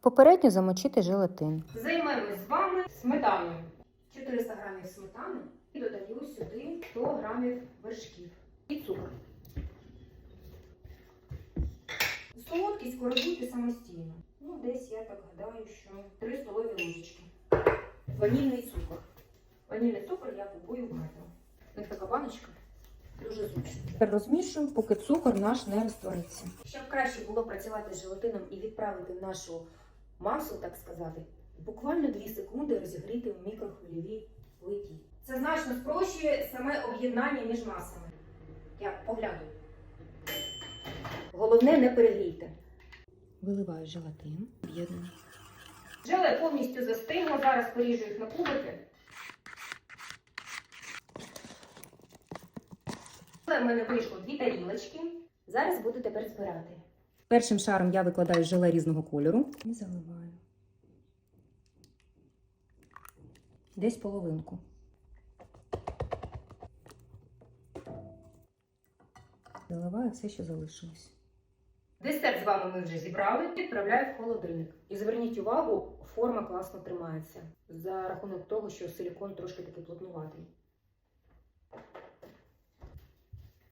Попередньо замочити желатин. Займемось з вами сметаною. 400 грамів сметани і додаю сюди 100 грамів вершків і цукор. Солодкість коригуйте самостійно. Ну, десь я так гадаю, що 3 столові ложечки. Ванільний цукор. Ванільний цукор я купую в метро. Ось така баночка. Дуже зручно. Тепер розмішуємо, поки цукор наш не розтвориться. Щоб краще було працювати з желатином і відправити нашу масу, так сказати, буквально 2 секунди розігріти в мікрохвильовій плиті. Це значно спрощує саме об'єднання між масами. Я погляну. Головне не перегрійте. Виливаю желатин. Об'єдную. Желе повністю застигло, зараз поріжу їх на кубики. В мене вийшло дві тарілочки. Зараз буду тепер збирати. Першим шаром я викладаю желе різного кольору і заливаю. Десь половинку. Заливаю все, що залишилось. Десерт з вами ми вже зібрали, відправляю в холодильник. І зверніть увагу, форма класно тримається за рахунок того, що силікон трошки таки плотнуватий.